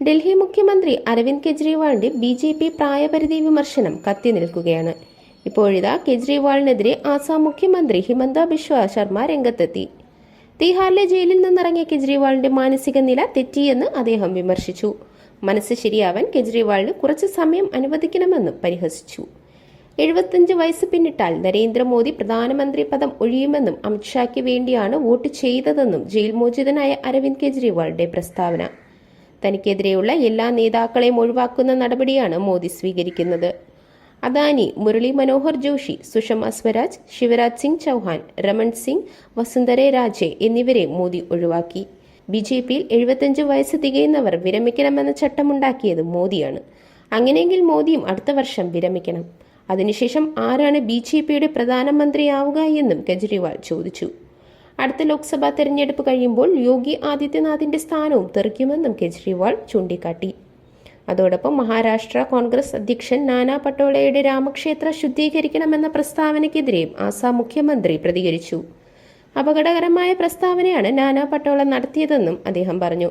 ഡൽഹി മുഖ്യമന്ത്രി അരവിന്ദ് കെജ്രിവാളിന്റെ B J P പ്രായപരിധി വിമർശനം കത്തി നിൽക്കുകയാണ്. ഇപ്പോഴിതാ കെജ്രിവാളിനെതിരെ ആസാം മുഖ്യമന്ത്രി ഹിമന്ത ബിശ്വ ശർമ്മ രംഗത്തെത്തി. തീഹാറിലെ ജയിലിൽ നിന്നിറങ്ങിയ കെജ്രിവാളിന്റെ മാനസിക നില തെറ്റിയെന്ന് അദ്ദേഹം വിമർശിച്ചു. മനസ്സ് ശരിയാവാൻ കെജ്രിവാളിന് കുറച്ച് സമയം അനുവദിക്കണമെന്ന് പരിഹസിച്ചു. എഴുപത്തിയഞ്ച് വയസ്സ് പിന്നിട്ടാൽ നരേന്ദ്രമോദി പ്രധാനമന്ത്രി പദം ഒഴിയുമെന്നും അമിത്ഷായ്ക്ക് വേണ്ടിയാണ് വോട്ട് ചെയ്തതെന്നും ജയിൽ മോചിതനായ അരവിന്ദ് കെജ്രിവാളിന്റെ പ്രസ്താവന. തനിക്കെതിരെയുള്ള എല്ലാ നേതാക്കളെയും ഒഴിവാക്കുന്ന നടപടിയാണ് മോദി സ്വീകരിക്കുന്നത്. അദാനി മുരളി മനോഹർ ജോഷി സുഷമ സ്വരാജ് ശിവരാജ് സിംഗ് ചൗഹാൻ രമൺ സിംഗ് വസുന്ധര രാജെ എന്നിവരെ മോദി ഒഴിവാക്കി. ബി ജെ പിയിൽ എഴുപത്തിയഞ്ച് വയസ്സ് തികയുന്നവർ വിരമിക്കണമെന്ന ചട്ടമുണ്ടാക്കിയത് മോദിയാണ്. അങ്ങനെയെങ്കിൽ മോദിയും അടുത്ത വർഷം വിരമിക്കണം. അതിനുശേഷം ആരാണ് ബി ജെ പിയുടെ പ്രധാനമന്ത്രിയാവുക എന്നും കെജ്രിവാൾ ചോദിച്ചു. അടുത്ത ലോക്സഭാ തെരഞ്ഞെടുപ്പ് കഴിയുമ്പോൾ യോഗി ആദിത്യനാഥിന്റെ സ്ഥാനവും തെറിക്കുമെന്നും കെജ്രിവാൾ ചൂണ്ടിക്കാട്ടി. അതോടൊപ്പം മഹാരാഷ്ട്ര കോൺഗ്രസ് അധ്യക്ഷൻ നാനാ പട്ടോളയുടെ രാമക്ഷേത്ര ശുദ്ധീകരിക്കണമെന്ന പ്രസ്താവനയ്ക്കെതിരെയും ആസാം മുഖ്യമന്ത്രി പ്രതികരിച്ചു. അപകടകരമായ പ്രസ്താവനയാണ് നാനാ പട്ടോള നടത്തിയതെന്നും അദ്ദേഹം പറഞ്ഞു.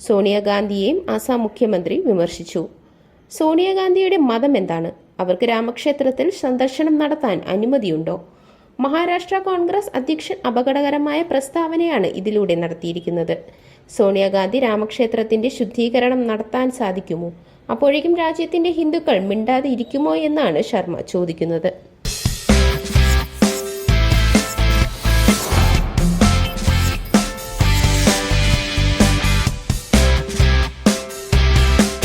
സോണിയാഗാന്ധിയെയും ആസാം മുഖ്യമന്ത്രി വിമർശിച്ചു. സോണിയാഗാന്ധിയുടെ മതം എന്താണ്? അവർക്ക് രാമക്ഷേത്രത്തിൽ സന്ദർശനം നടത്താൻ അനുമതിയുണ്ടോ? മഹാരാഷ്ട്ര കോൺഗ്രസ് അധ്യക്ഷൻ അപകടകരമായ പ്രസ്താവനയാണ് ഇതിലൂടെ നടത്തിയിരിക്കുന്നത്. സോണിയാഗാന്ധി രാമക്ഷേത്രത്തിന്റെ ശുദ്ധീകരണം നടത്താൻ സാധിക്കുമോ? അപ്പോഴേക്കും രാജ്യത്തിന്റെ ഹിന്ദുക്കൾ മിണ്ടാതെ ഇരിക്കുമോ എന്നാണ് ശർമ്മ ചോദിക്കുന്നത്.